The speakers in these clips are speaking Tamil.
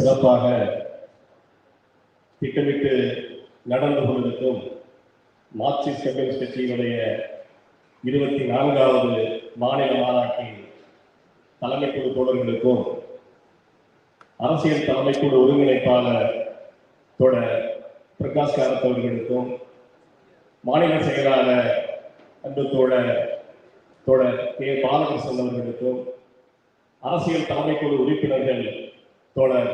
சிறப்பாக திட்டமிட்டு நடந்து கொண்டிருக்கும் மார்க்சிஸ்ட் கம்யூனிஸ்ட் கட்சியினுடைய இருபத்தி நான்காவது மாநில மாநாட்டின் தலைமைக்குழு தோழர்களுக்கும் அரசியல் தலைமைக்குழு ஒருங்கிணைப்பாளர் தொட பிரகாஷ் காரத் அவர்களுக்கும் மாநில செயலாளர் அன்பு தோழர் தோழர் கே. பாலகிருஷ்ணன் அவர்களுக்கும் அரசியல் தலைமைக்குழு உறுப்பினர்கள் தொடர்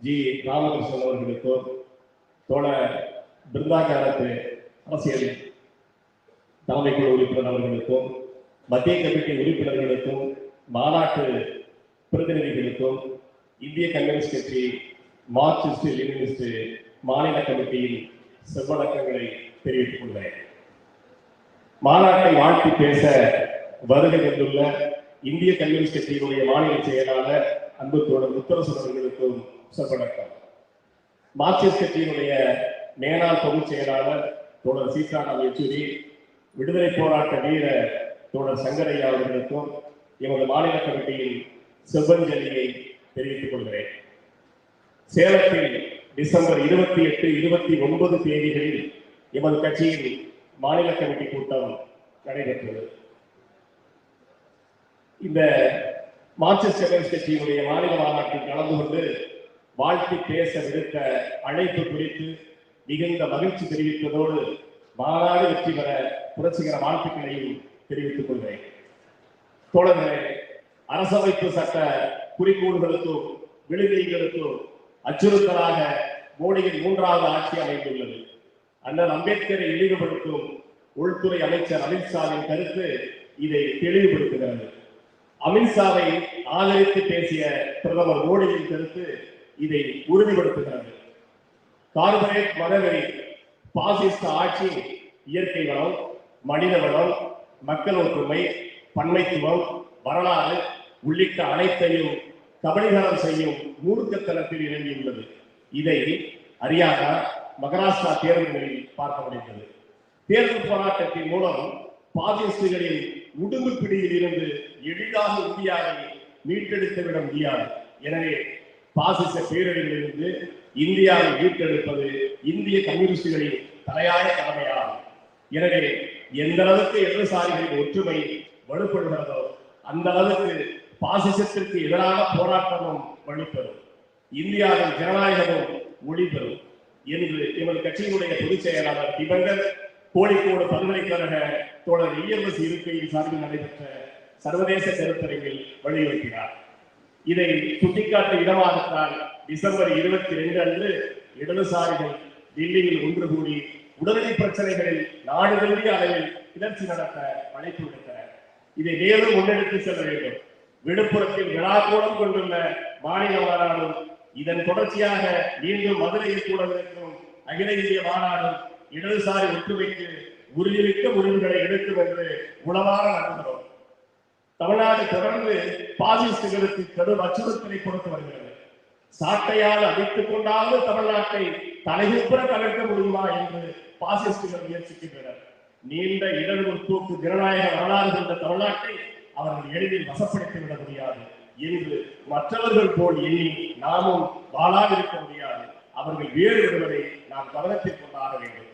ஜி ராமகிருஷ்ணன் அவர்களுக்கும் தோழர் பிருந்தாகாரத்து அரசியல் அரசியல் குழு உறுப்பினர் அவர்களுக்கும் மத்திய கமிட்டி உறுப்பினர்களுக்கும் மாநாட்டு பிரதிநிதிகளுக்கும் இந்திய கம்யூனிஸ்ட் கட்சி மார்க்சிஸ்ட் லெனினிஸ்ட் மாநில கமிட்டியின் செவ்வணக்கங்களை தெரிவித்துக் கொண்டேன் மாநாட்டை வாழ்த்தி பேச வருகை தந்துள்ள இந்திய கம்யூனிஸ்ட் கட்சியினுடைய மாநில செயலாளர் அன்பு தோழர் முத்தரசன் அவர்களுக்கும் மார்க்சிஸ்ட் கட்சியினுடைய மேலாள் பொதுச் செயலாளர் தோழர் சீதாராம் யெச்சூரி விடுதலை போராட்ட வீரர் தோழர் சங்கரையா அவர்களுக்கும் எமது மாநில கமிட்டியின் செவ்வஞ்சலியை தெரிவித்துக் கொள்கிறேன். சேலத்தில் டிசம்பர் இருபத்தி எட்டு இருபத்தி ஒன்பது தேதிகளில் எமது கட்சியின் மாநில கமிட்டி கூட்டம் நடைபெற்றது. இந்த மார்க்சிஸ்ட் கம்யூனிஸ்ட் கட்சியினுடைய மாநில மாநாட்டில் கலந்து கொண்டு வாழ்த்து பேச விடுத்த அழைப்பு குறித்து மிகுந்த மகிழ்ச்சி தெரிவித்ததோடு மாநாடு வெற்றி பெற புரட்சிகர வாழ்த்துக்களையும் தெரிவித்துக் கொள்கிறேன். தோழர்களே அரசமைப்பு சட்ட குறிக்கோள்களுக்கும் விழுகைகளுக்கும் அச்சுறுத்தலாக மோடியின் மூன்றாவது ஆட்சி அமைந்துள்ளது. அண்ணன் அம்பேத்கரை இழிவுபடுத்தும் உள்துறை அமைச்சர் அமித்ஷாவின் கருத்து இதை தெளிவுபடுத்துகிறது. அமித்ஷாவை ஆதரித்து பேசிய பிரதமர் மோடியின் கருத்து இதை உறுதிப்படுத்துகிறது. கார்பரேட் மதவெறி பாசிஸ்ட் ஆட்சி இயற்கை வளம் மனித வளம் மக்கள் ஒற்றுமை பன்மைத்துவம் வரலாறு உள்ளிட்ட அனைத்தையும் கபலீகரம் செய்யும் மூர்க்கத்தனத்தில் இறங்கியுள்ளது. இதை ஹரியானா மகாராஷ்டிரா தேர்தல்களில் பார்க்க முடிந்தது. தேர்தல் போராட்டத்தின் மூலம் பாசிஸ்டுகளின் உடும்பு பிடியில் இருந்து எளிதாக இந்தியாவை மீட்டெடுத்து விட முடியாது. எனவே பாசிச பேரழிவிலிருந்து இந்தியாவை மீட்டெடுப்பது இந்திய கம்யூனிஸ்டுகளின் தலையாய கடமையாகும். எனவே எந்த அளவுக்கு இடதுசாரிகளின் ஒற்றுமை வலுப்படுகிறதோ அந்த அளவுக்கு பாசிசத்திற்கு எதிரான போராட்டமும் வலுப்பெறும். இந்தியாவின் ஜனநாயகமும் ஒளிபெறும். என்று எமது கட்சியினுடைய பொதுச் செயலாளர் திபங்கர் கோழிக்கோடு பல்கலைக்கழக தோழர் இஎம்எஸ் இருக்கையின் சார்பில் நடைபெற்ற சர்வதேச கருத்தரங்கில் வலியுறுத்தினார் இதை சுட்டிக்காட்ட இடமாகத்தான் டிசம்பர் இருபத்தி ரெண்டு அன்று இடதுசாரிகள் டெல்லியில் ஒன்று கூடி உடனடி பிரச்சனைகளில் நாடு தழுவிய அளவில் கிளர்ச்சி நடத்த அழைப்பு விடுத்தனர். இதை மேலும் முன்னெடுத்து செல்ல வேண்டும். விழுப்புரத்தில் விழாக்கோலம் கொண்டுள்ள மாநில மாநாடும் இதன் தொடர்ச்சியாக மீண்டும் மதுரையில் கூட இருக்கும் அகில இந்திய மாநாடும் இடதுசாரி ஒற்றுமைக்கு உறுதிமிக்க முடிவுகளை எடுக்கும் என்று உளவார நம்புகிறோம் தமிழ்நாடு தொடர்ந்து பாசிஸ்டுகளுக்கு கடும் அச்சுறுத்தலை கொடுத்து வருகிறது. சாட்டையால் அடித்துக் கொண்டாவது தமிழ்நாட்டை தலைகுப்புற தவிர்க்க முடியுமா என்று பாசிஸ்டுகள் முயற்சிக்கின்றனர். நீண்ட இடது முற்போக்கு ஜனநாயக வரலாறு கொண்ட தமிழ்நாட்டை அவர்கள் எளிதில் வசப்படுத்திவிட முடியாது. என்று மற்றவர்கள் போல் எண்ணி நாமும் வாழாதிருக்க முடியாது. அவர்கள் வேறு விடுவதை நாம் கவனத்தில் கொண்டாட வேண்டும்.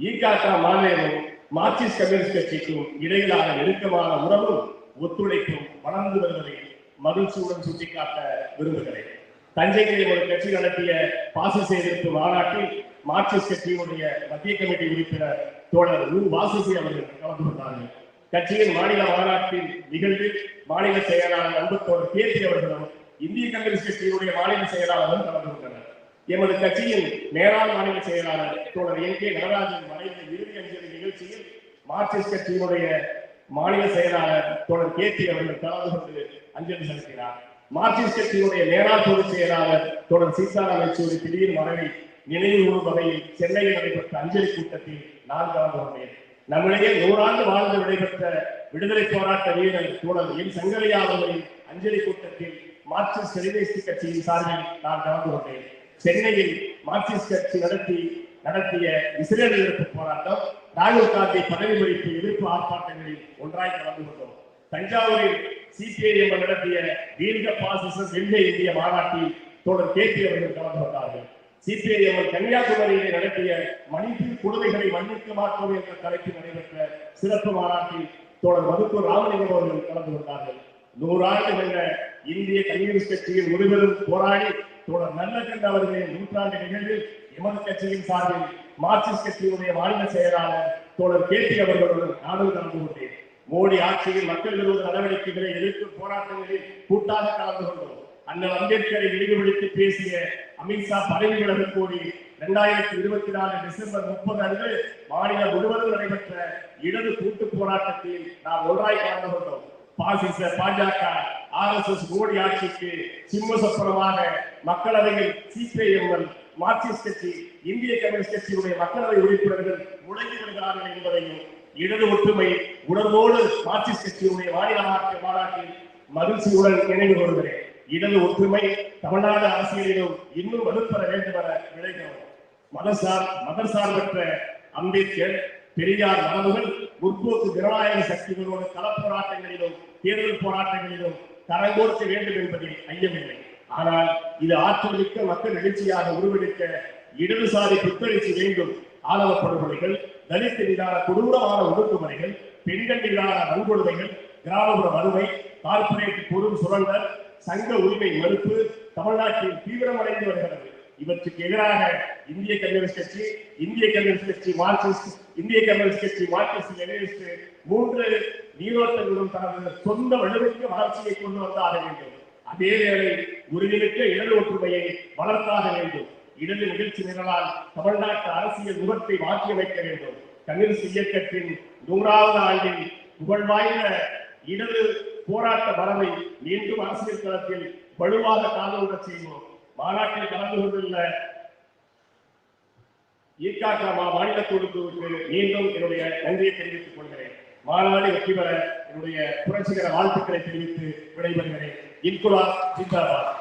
ஈகாக்கா மாநிலம் மார்க்சிஸ்ட் கம்யூனிஸ்ட் கட்சிக்கும் இடையிலான நெருக்கமான உறவும் ஒத்துழைப்பும் வளர்ந்து வருவதை மகிழ்ச்சியுடன் சுட்டிக்காட்ட விரும்புகிறேன். தஞ்சையில் ஒரு கட்சி நடத்திய பாசிச எதிர்ப்பு மாநாட்டில் மார்க்சிஸ்ட் கட்சியினுடைய மத்திய கமிட்டி உறுப்பினர் தோழர் உ. வாசுசி அவர்கள் கலந்து கொண்டார்கள். கட்சியின் மாநில மாநாட்டின் நிகழ்வில் மாநில செயலாளர் அன்பு தோழர் கேபி அவர்களும் இந்திய கம்யூனிஸ்ட் கட்சியினுடைய மாநில செயலாளரும் கலந்து கொண்டனர். எமது கட்சியின் மேலாண் மாநில செயலாளர் தோழர் என் கே நடராஜன் மறைந்த இறுதி அஞ்சலி நிகழ்ச்சியில் மார்க்சிஸ்ட் கட்சியினுடைய மாநில செயலாளர் தோழர் கேபி அவர்கள் கலந்து கொண்டு அஞ்சலி செலுத்தினார். மார்க்சிஸ்ட் கட்சியினுடைய மேலாண் பொதுச் செயலாளர் தோழர் சீதாராம் யெச்சூரி திடீர் மறைவை நினைவு வகையில் சென்னையில் நடைபெற்ற அஞ்சலி கூட்டத்தில் நான் கலந்து கொண்டேன். நம்மிடையே நூறாண்டு வாழ்ந்து நடைபெற்ற விடுதலை போராட்ட வீரர் தோழர் என் சங்கரையா அவர்களின் அஞ்சலி கூட்டத்தில் மார்க்சிஸ்ட் கம்யூனிஸ்ட் கட்சியின் சார்பில் நான் கலந்து கொண்டேன். சென்னையில் மார்க்சிஸ்ட் கட்சி நடத்தி நடத்திய இஸ்ரேல் எதிர்ப்பு போராட்டம் ராகுல் காந்தி பதவி மறிப்பு எதிர்ப்பு ஆர்ப்பாட்டங்களில் ஒன்றாய் கலந்து கொண்டோம். தஞ்சாவூரில் சிபிஐஎம் நடத்திய தீர்க்க பாசிசம் வெள்ளை இந்திய மாநாட்டில் தொடர் கே பி அவர்கள் கலந்து கொண்டார்கள். சிபிஐஎம் கன்னியாகுமரியிலே நடத்திய மணிப்பூர் குழந்தைகளை மன்னிக்க மாட்டோம் என்ற தலைப்பில் நடைபெற்ற சிறப்பு மாநாட்டில் தோழர் மதுக்கூர் ராமலிங்கம் அவர்கள் கலந்து கொண்டார்கள். நூறாண்டு என்ற இந்திய கம்யூனிஸ்ட் கட்சியின் முழுவதும் போராடி தோழர் நல்லகண்ட அவர்களின் நூற்றாண்டு நிகழ்வில் எமது கட்சியின் சார்பில் மார்க்சிஸ்ட் கட்சியுடைய மாநில செயலாளர் தோழர் கே பி அவர்களுடன் நானும் கலந்து கொண்டேன். மோடி ஆட்சியில் மக்கள் விரோத நடவடிக்கைகளை எதிர்க்கும் போராட்டங்களில் கூட்டாக கலந்து கொண்டோம். அண்ணல் அம்பேத்கரை இழிவுபடுத்தி பேசிய அமித்ஷா பதவி விலகு கோரி இரண்டாயிரத்தி இருபத்தி நாலு டிசம்பர் முப்பது அன்று மாநிலம் முழுவதும் நடைபெற்ற இடது கூட்டு போராட்டத்தில் நாம் ஒன்றாய் கலந்து கொண்டோம். பாசிச பாஜக ஆர் எஸ் எஸ் மோடி ஆட்சிக்கு சிம்ம சொப்பனமாக மக்களவையில் சிபிஐஎம்எல் மார்க்சிஸ்ட் கட்சி இந்திய கம்யூனிஸ்ட் கட்சியுடைய மக்களவை உறுப்பினர்கள் முழங்கி வருகிறார்கள் என்பதையும் இடது ஒற்றுமை உணர்வோடு மார்க்சிஸ்ட் கட்சியுடைய மாநில மாநாட்டில் மகிழ்ச்சியுடன் நினைவு கொள்கிறேன். இடது ஒற்றுமை தமிழ்நாடு அரசியலிலும் இன்னும் வலுப்பெற வேண்டும் என விளைகிறோம் மதசார் மதசார்பற்ற அம்பேத்கர் பெரியார் மரபுகள் முற்போக்கு ஜனநாயக சக்திகளோடு களப்போராட்டங்களிலும் தேர்தல் போராட்டங்களிலும் கரங்கோர்க்க வேண்டும் என்பதில் ஐயமில்லை. ஆனால் இது ஆற்றல் மிக்க மக்கள் எழுச்சியாக உருவெடுக்க இடதுசாரி புத்தெழுச்சி வேண்டும். ஆணவ படுகொலைகள் தலித் மீதான கொடூரமான ஒடுக்குமுறைகள் பெண்கள் மீதான வன்கொடுமைகள் கிராமப்புற வறுமை கார்ப்பரேட் பொருள் சுரண்டல் சங்க உரிமை மறுப்பு தமிழ்நாட்டில் தீவிரமடைந்து வருகிறது. இவற்றுக்கு எதிராக இந்திய கம்யூனிஸ்ட் கட்சி இந்திய கம்யூனிஸ்ட் கட்சி மார்க்சிஸ்ட் இந்திய கம்யூனிஸ்ட் கட்சி மார்க்சிஸ்ட் லெனினிஸ்ட் மூன்று நீரோட்டங்களும் தனது சொந்த வலுவிற்கு வளர்ச்சியை கொண்டு வந்தாக வேண்டும். அதே வேளை உறுதிமிக்க இடது ஒற்றுமையை வளர்த்தாக வேண்டும். இடது நிகழ்ச்சி நிரலால் தமிழ்நாட்டு அரசியல் முகத்தை மாற்றியமைக்க வேண்டும். கம்யூனிஸ்ட் இயக்கத்தின் நூறாவது ஆண்டில் புகழ்வாய்ந்த இடது போராட்ட மரபை மீண்டும் அரசியல் தளத்தில் வலுவாக காலவுடச் செய்வோம். மாநாட்டில் கலந்து கொண்டுள்ள ஈகாக்கா மாநில குழுக்கு மீண்டும் என்னுடைய நன்றியை தெரிவித்துக் கொள்கிறேன். மாநாடு வெற்றி பெற என்னுடைய புரட்சிகர வாழ்த்துக்களை தெரிவித்து விடைபெறுகிறேன். இன்குலா ஜிந்தாபாத்.